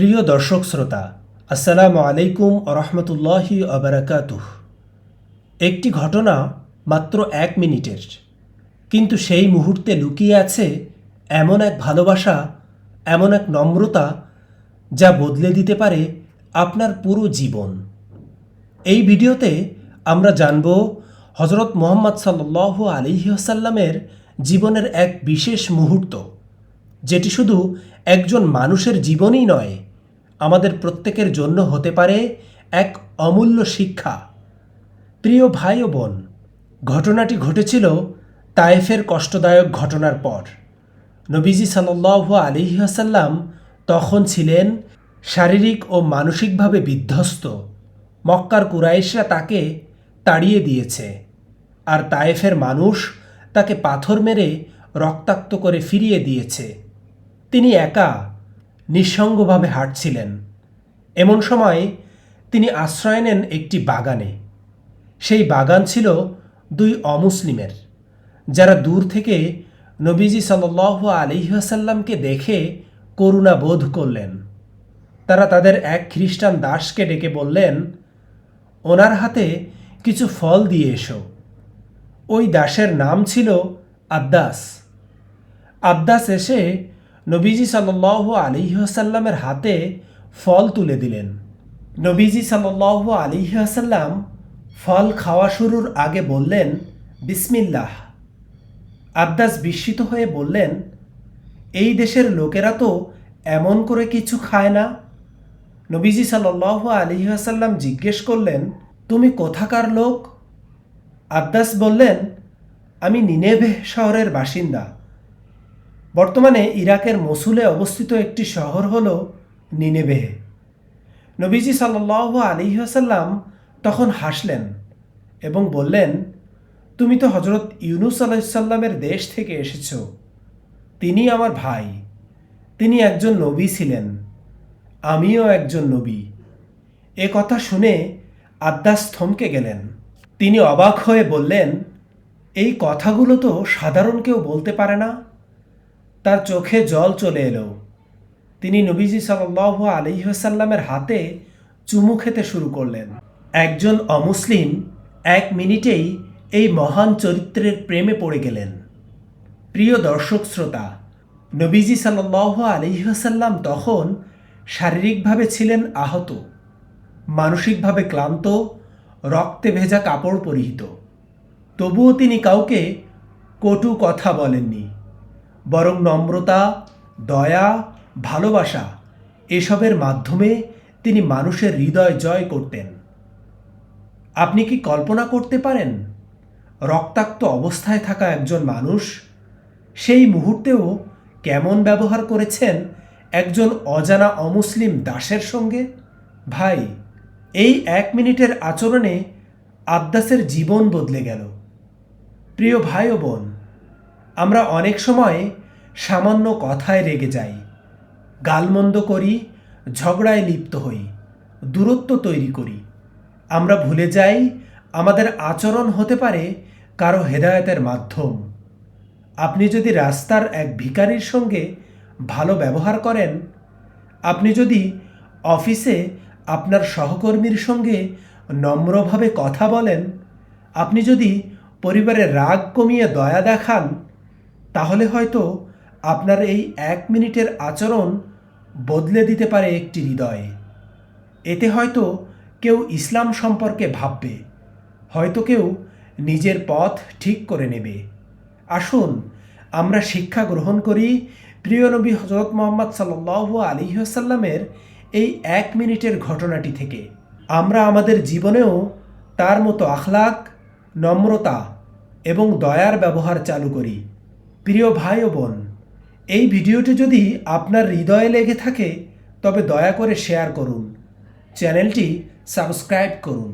প্রিয় দর্শক শ্রোতা, আসসালামু আলাইকুম রহমতুল্লাহি আবরাকাতুহ একটি ঘটনা মাত্র এক মিনিটের, কিন্তু সেই মুহূর্তে লুকিয়ে আছে এমন এক ভালোবাসা, এমন এক নম্রতা যা বদলে দিতে পারে আপনার পুরো জীবন। এই ভিডিওতে আমরা জানব হজরত মোহাম্মদ সাল্লাহ আলিহাসাল্লামের জীবনের এক বিশেষ মুহূর্ত, যেটি শুধু একজন মানুষের জীবনই নয় আমাদের প্রত্যেকের জন্য হতে পারে এক অমূল্য শিক্ষা। প্রিয় ভাই ও বোন, ঘটনাটি ঘটেছিল তায়েফের কষ্টদায়ক ঘটনার পর। নবীজি সাল্লাহ আলিহাসাল্লাম তখন ছিলেন শারীরিক ও মানসিকভাবে বিধ্বস্ত। মক্কার কুরাইশরা তাকে তাড়িয়ে দিয়েছে আর তায়েফের মানুষ তাকে পাথর মেরে রক্তাক্ত করে ফিরিয়ে দিয়েছে। তিনি একা নিঃসঙ্গভাবে হাঁটছিলেন। এমন সময় তিনি আশ্রয় নেন একটি বাগানে। সেই বাগান ছিল দুই অমুসলিমের। যারা দূর থেকে নবীজি সাল আলিহাসাল্লামকে দেখে করুণা বোধ করলেন। তারা তাদের এক খ্রিস্টান দাসকে ডেকে বললেন, ওনার হাতে কিছু ফল দিয়ে এসো। ওই দাসের নাম ছিল আদ্দাস। আদ্দাস এসে নবীজি সাল আলিহাসাল্লামের হাতে ফল তুলে দিলেন। নবীজি সাল আলিহাসাল্লাম ফল খাওয়া শুরুর আগে বললেন, বিসমিল্লাহ। আদ্দাস বিস্মিত হয়ে বললেন, এই দেশের লোকেরা তো এমন করে কিছু খায় না? নবীজি সাল্লাহ আলিহাসাল্লাম জিজ্ঞেস করলেন, তুমি কোথাকার লোক? আদ্দাস বললেন, আমি নিনেভে শহরের বাসিন্দা। বর্তমানে ইরাকের মসুলে অবস্থিত একটি শহর হল নিনেবেহে নবীজি সাল্লাহ আলিহাসাল্লাম তখন হাসলেন এবং বললেন, তুমি তো হজরত ইউনুস আলাইসাল্লামের দেশ থেকে এসেছ। তিনি আমার ভাই। তিনি একজন নবী ছিলেন। আমিও একজন নবী। এ কথা শুনে আদ্দাস থমকে গেলেন। তিনি অবাক হয়ে বললেন, এই কথাগুলো তো সাধারণ কেউ বলতে পারে না। তার চোখে জল চলে এলো। তিনি নবীজি সাল্লাহ আলিহাসাল্লামের হাতে চুমু খেতে শুরু করলেন। একজন অমুসলিম এক মিনিটেই এই মহান চরিত্রের প্রেমে পড়ে গেলেন। প্রিয় দর্শক শ্রোতা, নবীজি সাল্লাহ আলিহাসাল্লাম তখন শারীরিকভাবে ছিলেন আহত, মানসিকভাবে ক্লান্ত, রক্তে ভেজা কাপড় পরিহিত। তবুও তিনি কাউকে কটু কথা বলেননি। বরং নম্রতা, দয়া, ভালোবাসা এসবের মাধ্যমে তিনি মানুষের হৃদয় জয় করতেন। আপনি কি কল্পনা করতে পারেন? রক্তাক্ত অবস্থায় থাকা একজন মানুষ সেই মুহূর্তেও কেমন ব্যবহার করেছেন একজন অজানা অমুসলিম দাসের সঙ্গে? ভাই, এই এক মিনিটের আচরণে আদ্দাসের জীবন বদলে গেল। প্রিয় ভাই ও বোন, আমরা অনেক সময় সামান্য কথায় রেগে যাই। গালমন্দ করি, ঝগড়ায় লিপ্ত হই, দূরত্ব তৈরি করি। আমরা ভুলে যাই, আমাদের আচরণ হতে পারে কারও হেদায়তের মাধ্যম। আপনি যদি রাস্তার এক ভিকারির সঙ্গে ভালো ব্যবহার করেন, আপনি যদি অফিসে আপনার সহকর্মীর সঙ্গে নম্রভাবে কথা বলেন, আপনি যদি পরিবারের রাগ কমিয়ে দয়া দেখান, তাহলে হয়তো আপনার এই এক মিনিটের আচরণ বদলে দিতে পারে একটি হৃদয়। এতে হয়তো কেউ ইসলাম সম্পর্কে ভাববে, হয়তো কেউ নিজের পথ ঠিক করে নেবে। আসুন, আমরা শিক্ষা গ্রহণ করি প্রিয় নবী হজরত মোহাম্মদ সাল্লাহ আলিহাসাল্লামের এই এক মিনিটের ঘটনাটি থেকে। আমরা আমাদের জীবনেও তার মতো আখলাক, নম্রতা এবং দয়ার ব্যবহার চালু করি। প্রিয় ভাই ও বোন এই ভিডিওটি যদি আপনার হৃদয়ে লেগে থাকে, তবে দয়া করে শেয়ার করুন। চ্যানেলটি সাবস্ক্রাইব করুন।